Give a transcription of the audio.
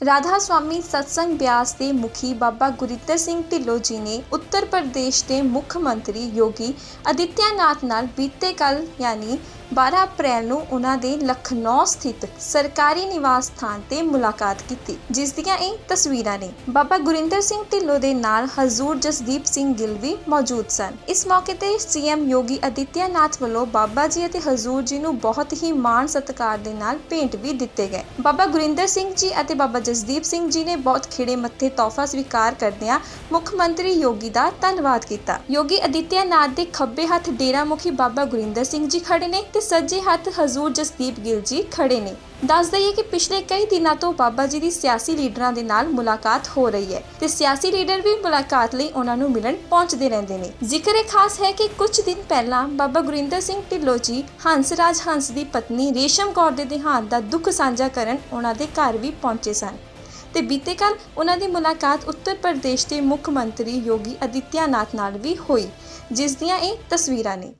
ਰਾਧਾ ਸਵਾਮੀ ਸਤਸੰਗ ਬਿਆਸ ਦੇ ਮੁਖੀ ਬਾਬਾ ਗੁਰਿੰਦਰ ਸਿੰਘ ਢਿੱਲੋਂ ਜੀ ਨੇ ਉੱਤਰ ਪ੍ਰਦੇਸ਼ ਦੇ ਮੁੱਖ ਮੰਤਰੀ ਯੋਗੀ ਅਦਿੱਤਿਆਨਾਥ ਨਾਲ ਬੀਤੇ ਕੱਲ ਯਾਨੀ 12 ਅਪ੍ਰੈਲ ਨੂੰ ਉਹਨਾਂ ਦੇ ਲਖਨਊ ਸਥਿਤ ਸਰਕਾਰੀ ਨਿਵਾਸ ਸਥਾਨ ਤੇ ਮੁਲਾਕਾਤ ਕੀਤੀ, ਜਿਸ ਦੀਆਂ ਇਹ ਤਸਵੀਰਾਂ ਨੇ। ਬਾਬਾ ਗੁਰਿੰਦਰ ਸਿੰਘ ਢਿੱਲੋਂ ਦੇ ਨਾਲ ਹਜ਼ੂਰ ਜਸਦੀਪ ਸਿੰਘ ਗਿੱਲ ਵੀ ਮੌਜੂਦ ਸਨ। ਇਸ ਮੌਕੇ ਤੇ ਸੀਐਮ ਯੋਗੀ ਅਦਿੱਤਿਆਨਾਥ ਵੱਲੋਂ ਬਾਬਾ ਜੀ ਅਤੇ ਹਜ਼ੂਰ ਜੀ ਨੂੰ ਬਹੁਤ ਹੀ ਮਾਣ ਸਤਿਕਾਰ ਦੇ ਨਾਲ ਭੇਂਟ ਵੀ ਦਿੱਤੇ ਗਏ। ਬਾਬਾ ਗੁਰਿੰਦਰ ਸਿੰਘ ਜੀ ਅਤੇ ਬਾਬਾ ਜਸਦੀਪ ਸਿੰਘ ਜੀ ਨੇ ਬਹੁਤ ਖਿੜੇ ਮੱਥੇ ਤੋਹਫਾ ਸਵੀਕਾਰ ਕਰਦਿਆਂ ਮੁੱਖ ਮੰਤਰੀ ਯੋਗੀ ਦਾ ਧੰਨਵਾਦ ਕੀਤਾ। ਯੋਗੀ ਅਦਿੱਤਿਆਨਾਥ ਦੇ ਖੱਬੇ ਹੱਥ ਡੇਰਾ ਮੁਖੀ ਬਾਬਾ ਗੁਰਿੰਦਰ ਸਿੰਘ ਜੀ ਖੜੇ ਨੇ ਤੇ ਸੱਜੇ ਹੱਥ ਹਜ਼ੂਰ ਜਸਦੀਪ ਗਿੱਲ ਜੀ ਖੜੇ ਨੇ। ਦੱਸ ਦਈਏ ਕਿ ਪਿਛਲੇ ਕਈ ਦਿਨਾਂ ਤੋਂ ਬਾਬਾ ਜੀ ਦੀ ਸਿਆਸੀ ਲੀਡਰਾਂ ਦੇ ਨਾਲ ਮੁਲਾਕਾਤ ਹੋ ਰਹੀ ਹੈ ਤੇ ਸਿਆਸੀ ਲੀਡਰ ਵੀ ਮੁਲਾਕਾਤ ਲਈ ਉਹਨਾਂ ਨੂੰ ਮਿਲਣ ਪਹੁੰਚਦੇ ਰਹਿੰਦੇ ਨੇ। ਜ਼ਿਕਰ ਖਾਸ ਹੈ ਕਿ ਕੁਝ ਦਿਨ ਪਹਿਲਾਂ ਬਾਬਾ ਗੁਰਿੰਦਰ ਸਿੰਘ ਢਿੱਲੋਂ ਜੀ ਹੰਸਰਾਜ ਹੰਸ ਦੀ ਪਤਨੀ ਰੇਸ਼ਮ ਕੌਰ ਦੇ ਦੇਹਾਂਤ ਦਾ ਦੁੱਖ ਸਾਂਝਾ ਕਰਨ ਉਹਨਾਂ ਦੇ ਘਰ ਵੀ ਪਹੁੰਚੇ ਸਨ। ਤੇ ਬੀਤੇ ਕੱਲ ਉਹਨਾਂ ਦੀ ਮੁਲਾਕਾਤ ਉੱਤਰ ਪ੍ਰਦੇਸ਼ ਦੇ ਮੁੱਖ ਮੰਤਰੀ ਯੋਗੀ ਅਦਿੱਤਿਆਨਾਥ ਨਾਲ ਵੀ ਹੋਈ, ਜਿਸ ਦੀਆਂ ਇਹ ਤਸਵੀਰਾਂ ਨੇ।